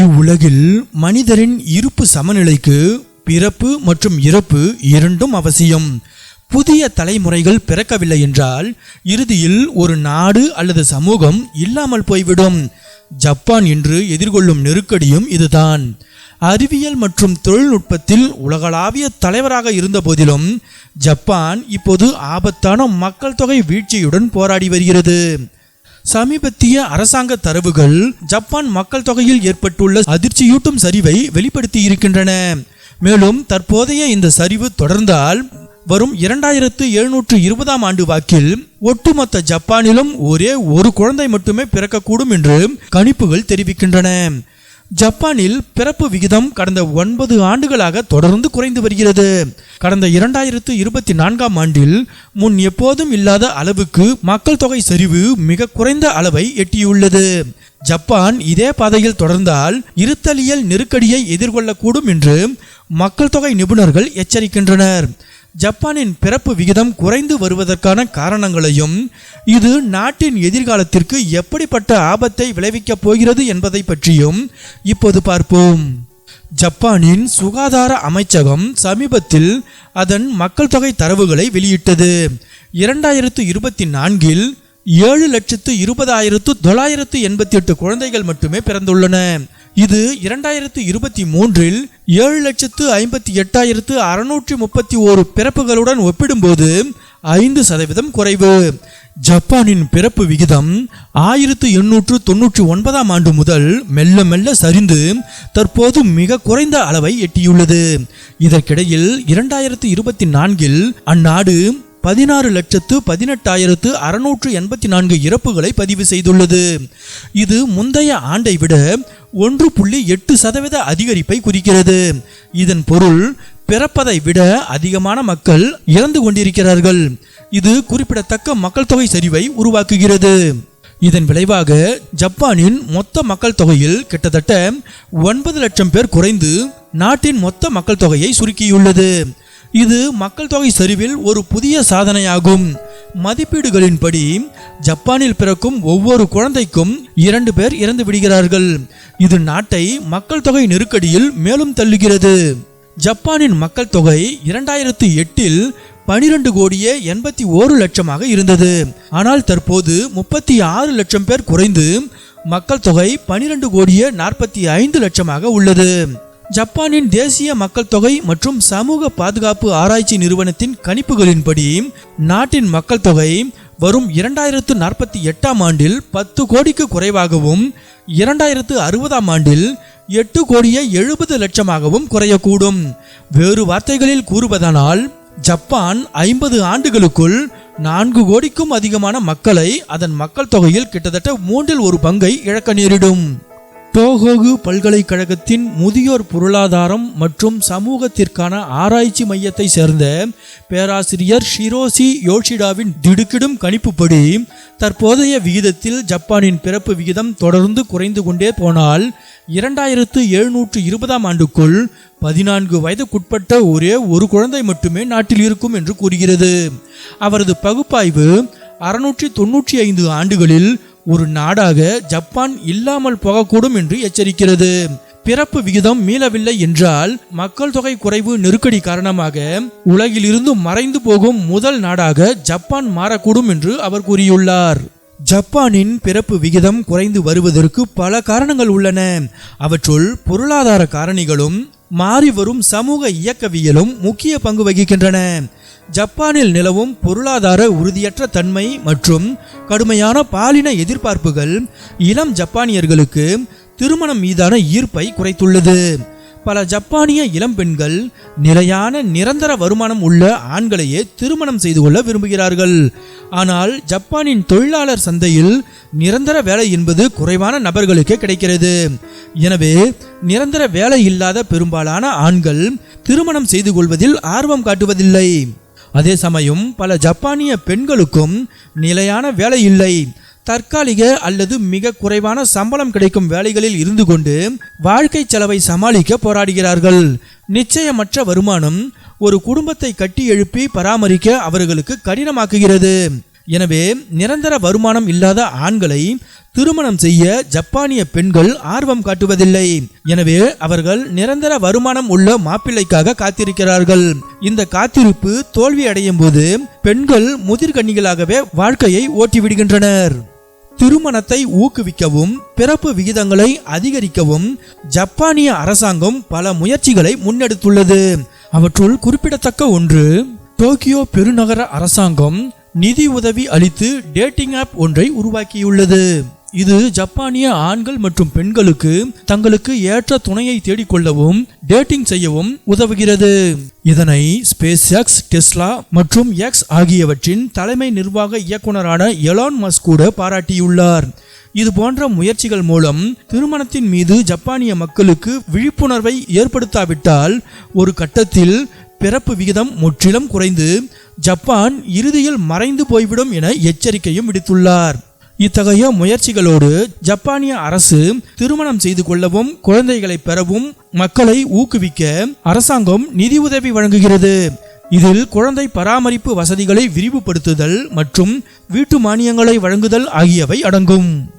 இவ்வுலகில் மனிதரின் இருப்பு சமநிலைக்கு பிறப்பு மற்றும் இறப்பு இரண்டும் அவசியம். புதிய தலைமுறைகள் பிறக்கவில்லை என்றால் இறுதியில் ஒரு நாடு அல்லது சமூகம் இல்லாமல் போய்விடும். ஜப்பான் இன்று எதிர்கொள்ளும் நெருக்கடியும் இதுதான். அறிவியல் மற்றும் தொழில்நுட்பத்தில் உலகளாவிய தலைவராக இருந்த போதிலும் ஜப்பான் இப்போது ஆபத்தான மக்கள் தொகை வீழ்ச்சியுடன் போராடி வருகிறது. சமீபத்திய அரசாங்க தரவுகள் ஜப்பான் மக்கள் தொகையில் ஏற்பட்டுள்ள அதிர்ச்சியூட்டும் சரிவை வெளிப்படுத்தி இருக்கின்றன. மேலும் தற்போதைய இந்த சரிவு தொடர்ந்தால் வரும் இரண்டாயிரத்து எழுநூற்று இருபதாம் ஆண்டு வாக்கில் ஒட்டுமொத்த ஜப்பானிலும் ஒரே ஒரு குழந்தை மட்டுமே பிறக்கக்கூடும் என்று கணிப்புகள் தெரிவிக்கின்றன. ஜப்பானில் பிறப்பு விகிதம் கடந்த ஒன்பது ஆண்டுகளாக தொடர்ந்து குறைந்து வருகிறது. கடந்த இரண்டாயிரத்து இருபத்தி நான்காம் ஆண்டில் முன் எப்போதும் இல்லாத அளவுக்கு மக்கள் தொகை சரிவு மிக குறைந்த அளவை எட்டியுள்ளது. ஜப்பான் இதே பாதையில் தொடர்ந்தால் இருத்தலியல் நெருக்கடியை எதிர்கொள்ளக்கூடும் என்று மக்கள் தொகை நிபுணர்கள் எச்சரிக்கின்றனர். ஜப்பானின் பிறப்பு விகிதம் குறைந்து வருவதற்கான காரணங்களையும் இது நாட்டின் எதிர்காலத்திற்கு எப்படிப்பட்ட ஆபத்தை விளைவிக்கப் போகிறது என்பதை பற்றியும் இப்போது பார்ப்போம். ஜப்பானின் சுகாதார அமைச்சகம் சமீபத்தில் அதன் மக்கள் தொகை தரவுகளை வெளியிட்டது. இரண்டாயிரத்து இருபத்தி நான்கில் ஏழு லட்சத்து இருபதாயிரத்து தொள்ளாயிரத்து எண்பத்தி எட்டு குழந்தைகள் மட்டுமே பிறந்துள்ளன. இது இரண்டாயிரத்து இருபத்தி மூன்றில் ஏழு லட்சத்து ஐம்பத்தி எட்டாயிரத்து அறுநூற்றி முப்பத்தி ஓரு பிறப்புகளுடன் ஒப்பிடும்போது ஐந்து சதவீதம் குறைவு. ஜப்பானின் பிறப்பு விகிதம் ஆயிரத்து எண்ணூற்று தொன்னூற்றி ஒன்பதாம் ஆண்டு முதல் மெல்ல மெல்ல சரிந்து தற்போது மிக குறைந்த அளவை எட்டியுள்ளது. இதற்கிடையில் இரண்டாயிரத்து இருபத்தி நான்கில் அந்நாடு பதினாறு லட்சத்து பதினெட்டாயிரத்து அறுநூற்று எண்பத்தி நான்கு இறப்புகளை பதிவு செய்துள்ளது. இது முந்தைய ஆண்டை விட ஒன்று புள்ளி எட்டு சதவீத அதிகரிப்பை குறிக்கிறது. இதன் பொருள் பிறப்பதை விட அதிகமான மக்கள் இறந்து கொண்டிருக்கிறார்கள். இது குறிப்பிடத்தக்க மக்கள் தொகை சரிவை உருவாக்குகிறது. இதன் விளைவாக ஜப்பானின் மொத்த மக்கள் தொகையில் கிட்டத்தட்ட ஒன்பது லட்சம் பேர் குறைந்து நாட்டின் மொத்த மக்கள் தொகையை சுருக்கியுள்ளது. இது மக்கள் தொகை சரிவில் ஒரு புதிய சாதனையாகும். மதிப்பீடுகளின்படி ஜப்பானில் பிறக்கும் ஒவ்வொரு குழந்தைக்கும் இரண்டு பேர் இறந்து விடுகிறார்கள். இது நாட்டை மக்கள் தொகை நெருக்கடியில் மேலும் தள்ளுகிறது. ஜப்பானின் மக்கள் தொகை இரண்டாயிரத்து எட்டில் பனிரெண்டு கோடியே எண்பத்தி ஓரு லட்சமாக இருந்தது. ஆனால் தற்போது முப்பத்தி ஆறு லட்சம் பேர் குறைந்து மக்கள் தொகை பனிரெண்டு கோடியே நாற்பத்தி ஐந்து லட்சமாக உள்ளது. ஜப்பானின் தேசிய மக்கள் தொகை மற்றும் சமூக பாதுகாப்பு ஆராய்ச்சி நிறுவனத்தின் கணிப்புகளின்படி நாட்டின் மக்கள் தொகை வரும் இரண்டாயிரத்து நாற்பத்தி எட்டாம் ஆண்டில் பத்து கோடிக்கு குறைவாகவும் இரண்டாயிரத்து அறுபதாம் ஆண்டில் எட்டு கோடியே எழுபது லட்சமாகவும் குறையக்கூடும். வேறு வார்த்தைகளில் கூறுவதானால் ஜப்பான் ஐம்பது ஆண்டுகளுக்குள் நான்கு கோடிக்கும் அதிகமான மக்களை அதன் மக்கள் தொகையில் கிட்டத்தட்ட மூன்றில் ஒரு பங்கை இழக்க நேரிடும். டோஹோகு பல்கலைக்கழகத்தின் முதியோர் பொருளாதாரம் மற்றும் சமூகத்திற்கான ஆராய்ச்சி மையத்தை சேர்ந்த பேராசிரியர் ஷிரோசி யோஷிடாவின் திடுக்கிடும் கணிப்புப்படி தற்போதைய விகிதத்தில் ஜப்பானின் பிறப்பு விகிதம் தொடர்ந்து குறைந்து கொண்டே போனால் இரண்டாயிரத்து எழுநூற்று இருபதாம் ஆண்டுக்குள் பதினான்கு வயதுக்குட்பட்ட ஒரே ஒரு குழந்தை மட்டுமே நாட்டில் இருக்கும் என்று கூறுகிறது. அவரது பகுப்பாய்வு அறுநூற்றி தொன்னூற்றி ஐந்து ஆண்டுகளில் ஒரு நாடாக ஜப்பான் இல்லாமல் போகக்கூடும் என்று எச்சரிக்கிறது. பிறப்பு விகிதம் மீளவில்லை என்றால் மக்கள் தொகை குறைவு நெருக்கடி காரணமாக உலகிலிருந்து மறைந்து போகும் முதல் நாடாக ஜப்பான் மாறக்கூடும் என்று அவர் கூறியுள்ளார். ஜப்பானின் பிறப்பு விகிதம் குறைந்து வருவதற்கு பல காரணங்கள் உள்ளன. அவற்றுள் பொருளாதார காரணிகளும் மாறி வரும் சமூக இயக்கவியலும் முக்கிய பங்கு வகிக்கின்றன. ஜப்பானில் நிலவும் பொருளாதார உறுதியற்ற தன்மை மற்றும் கடுமையான பாலின எதிர்பார்ப்புகள் இளம் ஜப்பானியர்களுக்கு திருமணம் மீதான ஈர்ப்பை குறைத்துள்ளது. பல ஜப்பானிய இளம்பெண்கள் நிலையான நிரந்தர வருமானம் உள்ள ஆண்களையே திருமணம் செய்து கொள்ள விரும்புகிறார்கள். ஆனால் ஜப்பானின் தொழிலாளர் சந்தையில் நிரந்தர வேலை என்பது குறைவான நபர்களுக்கே கிடைக்கிறது. எனவே நிரந்தர வேலை இல்லாத பெரும்பாலான ஆண்கள் திருமணம் செய்து கொள்வதில் ஆர்வம் காட்டுவதில்லை. அதே சமயம் பல ஜப்பானிய பெண்களுக்கும் நிலையான வேலை இல்லை தற்காலிக அல்லது மிக குறைவான சம்பளம் கிடைக்கும் வேலைகளில் இருந்து கொண்டு வாழ்க்கை செலவை சமாளிக்க போராடுகிறார்கள். நிச்சயமற்ற வருமானம் ஒரு குடும்பத்தை கட்டி எழுப்பி பராமரிக்க அவர்களுக்கு கடினமாக்குகிறது. எனவே நிரந்தர வருமானம் இல்லாத ஆண்களை திருமணம் செய்ய ஜப்பானிய பெண்கள் ஆர்வம் காட்டுவதில்லை. எனவே அவர்கள் நிரந்தர வருமானம் உள்ள மாப்பிள்ளைக்காக காத்திருக்கிறார்கள். இந்த காத்திருப்பு தோல்வி அடையும் போது பெண்கள் முதிர்கன்னிகளாகவே வாழ்க்கையை ஓட்டிவிடுகின்றனர். திருமணத்தை ஊக்குவிக்கவும் பிறப்பு விகிதங்களை அதிகரிக்கவும் ஜப்பானிய அரசாங்கம் பல முயற்சிகளை முன்னெடுத்துள்ளது. அவற்றுள் குறிப்பிடத்தக்க ஒன்று டோக்கியோ பெருநகர அரசாங்கம் நிதி உதவி அளித்து டேட்டிங் ஆப் ஒன்றை உருவாக்கியுள்ளது. இது ஜப்பானிய ஆண்கள் மற்றும் பெண்களுக்கு தங்களுக்கு ஏற்ற துணையை தேடிக்கொள்ளவும் டேட்டிங் செய்யவும் உதவுகிறது. இதனை ஸ்பேஸ் எக்ஸ் டெஸ்லா மற்றும் எக்ஸ் ஆகியவற்றின் தலைமை நிர்வாக இயக்குனரான எலான் மஸ்க் கூட பாராட்டியுள்ளார். இது போன்ற முயற்சிகள் மூலம் திருமணத்தின் மீது ஜப்பானிய மக்களுக்கு விழிப்புணர்வை ஏற்படுத்தாவிட்டால் ஒரு கட்டத்தில் பிறப்பு விகிதம் முற்றிலும் குறைந்து ஜப்பான் இறுதியில் மறைந்து போய்விடும் என எச்சரிக்கையும் விடுத்துள்ளார். இத்தகைய முயற்சிகளோடு ஜப்பானிய அரசு திருமணம் செய்து கொள்ளவும் குழந்தைகளை பெறவும் மக்களை ஊக்குவிக்க அரசாங்கம் நிதி உதவி வழங்குகிறது. இதில் குழந்தை பராமரிப்பு வசதிகளை விரிவுபடுத்துதல் மற்றும் வீட்டு மானியங்களை வழங்குதல் ஆகியவை அடங்கும்.